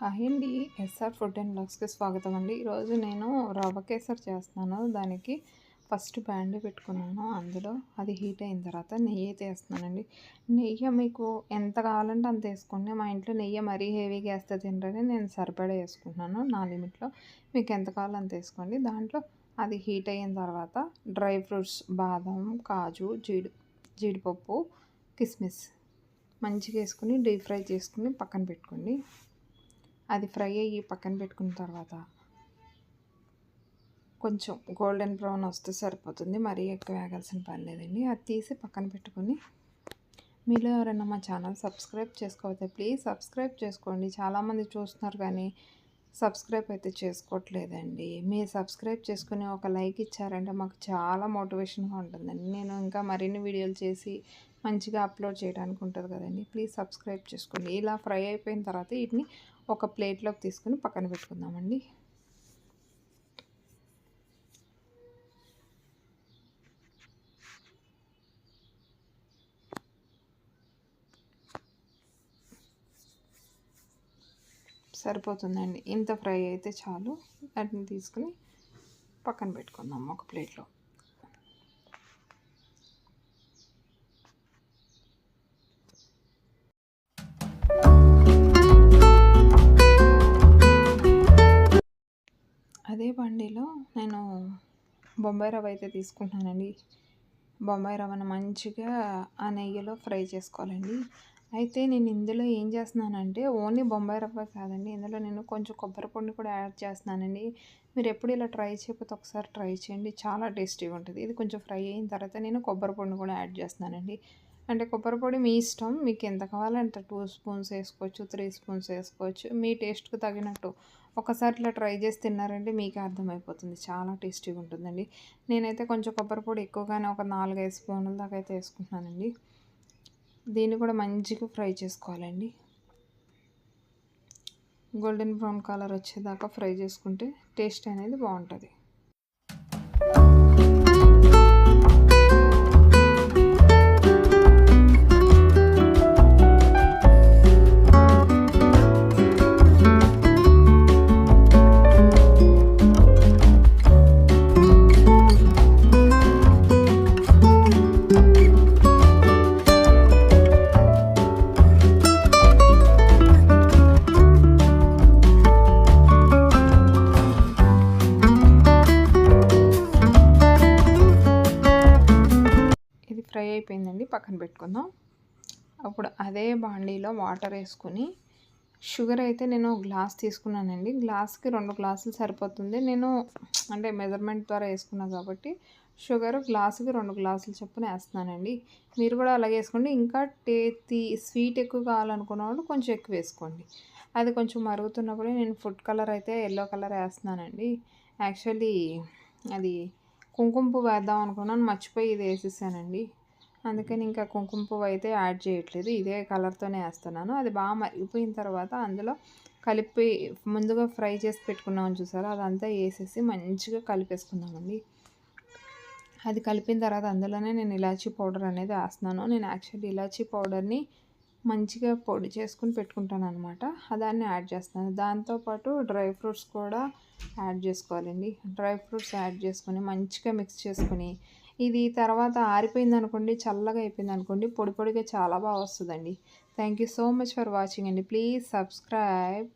Hi అండి SR food and బ్లాగ్స్కి స్వాగతం అండి. ఈరోజు నేను రవ్వ కేసర్ చేస్తున్నాను. దానికి ఫస్ట్ బ్యాండ్ పెట్టుకున్నాను. అందులో అది హీట్ అయిన తర్వాత నెయ్యి అయితే వేస్తున్నానండి నెయ్యి మీకు ఎంత కావాలంటే అంత వేసుకోండి. మా ఇంట్లో నెయ్యి మరీ హెవీగా వేస్తే తినరని నేను సరిపడా వేసుకుంటున్నాను. నా లిమిట్లో మీకు ఎంత కావాలో అంత వేసుకోండి. దాంట్లో అది హీట్ అయిన తర్వాత డ్రై ఫ్రూట్స్ బాదం కాజు జీడి జీడిపప్పు కిస్మిస్ మంచిగా వేసుకుని డీప్ ఫ్రై చేసుకుని పక్కన పెట్టుకోండి. అది ఫ్రై అయ్యి పక్కన పెట్టుకున్న తర్వాత కొంచెం గోల్డెన్ బ్రౌన్ వస్తే సరిపోతుంది. మరీ ఎక్కువ వేగాల్సిన పని లేదండి. అది తీసి పక్కన పెట్టుకొని మీలో ఎవరైనా మా ఛానల్ సబ్స్క్రైబ్ చేసుకోవద్దు ప్లీజ్ సబ్స్క్రైబ్ చేసుకోండి. చాలామంది చూస్తున్నారు కానీ సబ్స్క్రైబ్ అయితే చేసుకోవట్లేదండి. మీరు సబ్స్క్రైబ్ చేసుకుని ఒక లైక్ ఇచ్చారంటే మాకు చాలా మోటివేషన్గా ఉంటుందండి. నేను ఇంకా మరిన్ని వీడియోలు చేసి మంచిగా అప్లోడ్ చేయడానికి ఉంటుంది కదండి. ప్లీజ్ సబ్స్క్రైబ్ చేసుకోండి. ఇలా ఫ్రై అయిపోయిన తర్వాత వీటిని ఒక ప్లేట్లోకి తీసుకుని పక్కన పెట్టుకుందామండి. సరిపోతుందండి. ఇంత ఫ్రై అయితే చాలు. వాటిని తీసుకుని పక్కన పెట్టుకుందాం ఒక ప్లేట్లో. అదే బండిలో నేను బొంబాయి రవ్వ అయితే తీసుకుంటున్నానండి. బొంబాయి రవ్వను మంచిగా ఆ నెయ్యిలో ఫ్రై చేసుకోవాలండి. అయితే నేను ఇందులో ఏం చేస్తున్నానంటే ఓన్లీ బొంబాయి రవ్వ కాదండి. ఇందులో నేను కొంచెం కొబ్బరి పొడిని కూడా యాడ్ చేస్తున్నానండి. మీరు ఎప్పుడు ఇలా ట్రై చేయకపోతే ఒకసారి ట్రై చేయండి. చాలా టేస్టీగా ఉంటుంది. ఇది కొంచెం ఫ్రై అయిన తర్వాత నేను కొబ్బరి పొడిని కూడా యాడ్ చేస్తున్నానండి. అంటే కొబ్బరి పొడి మీ ఇష్టం. మీకు ఎంత కావాలంటే టూ స్పూన్స్ వేసుకోవచ్చు త్రీ స్పూన్స్ వేసుకోవచ్చు. మీ టేస్ట్కి తగినట్టు ఒకసారి ఇలా ట్రై చేసి తిన్నారంటే మీకే అర్థమైపోతుంది. చాలా టేస్టీగా ఉంటుందండి. నేనైతే కొంచెం కొబ్బరి పొడి ఎక్కువగానే ఒక నాలుగైదు స్పూన్ల దాకా అయితే వేసుకుంటున్నానండి. దీన్ని కూడా మంచిగా ఫ్రై చేసుకోవాలండి. గోల్డెన్ బ్రౌన్ కలర్ వచ్చేదాకా ఫ్రై చేసుకుంటే టేస్ట్ అనేది బాగుంటుంది. ఫ్రై అయిపోయిందండి పక్కన పెట్టుకుందాం. అప్పుడు అదే బాండీలో వాటర్ వేసుకుని షుగర్ అయితే నేను గ్లాస్ తీసుకున్నానండి. గ్లాస్కి రెండు గ్లాసులు సరిపోతుంది. నేను అంటే మెజర్మెంట్ ద్వారా వేసుకున్నాను కాబట్టి షుగర్ గ్లాసుకి రెండు గ్లాసులు చొప్పున వేస్తున్నానండి. మీరు కూడా అలాగే వేసుకోండి. ఇంకా టేతి స్వీట్ ఎక్కువ కావాలనుకున్న వాళ్ళు కొంచెం ఎక్కువ వేసుకోండి. అది కొంచెం మరుగుతున్నప్పుడు నేను ఫుడ్ కలర్ అయితే ఎల్లో కలర్ వేస్తున్నానండి. యాక్చువల్లీ అది కుంకుమ పువ్వు వేద్దాం అనుకున్నాను మర్చిపోయి ఇది వేసేసానండి. అందుకని ఇంకా కుంకుమ పువ్వు అయితే యాడ్ చేయట్లేదు. ఇదే కలర్తోనే వేస్తున్నాను. అది బాగా మరిగిపోయిన తర్వాత అందులో కలిపి ముందుగా ఫ్రై చేసి పెట్టుకున్నామని చూసారా? అదంతా వేసేసి మంచిగా కలిపేసుకుందామండి. అది కలిపిన తర్వాత అందులోనే నేను ఇలాచీ పౌడర్ అనేది వేస్తున్నాను. నేను యాక్చువల్లీ ఇలాచీ పౌడర్ని మంచిగా పొడి చేసుకుని పెట్టుకుంటాను అనమాట దాన్ని యాడ్ చేస్తాను దాంతోపాటు డ్రై ఫ్రూట్స్ కూడా యాడ్ చేసుకోవాలండి. డ్రై ఫ్రూట్స్ యాడ్ చేసుకొని మంచిగా మిక్స్ చేసుకొని ఇది తర్వాత ఆరిపోయింది అనుకోండి చల్లగా అయిపోయింది అనుకోండి పొడి పొడిగా చాలా బాగా వస్తుందండి. Thank you so much for watching అండి. Please subscribe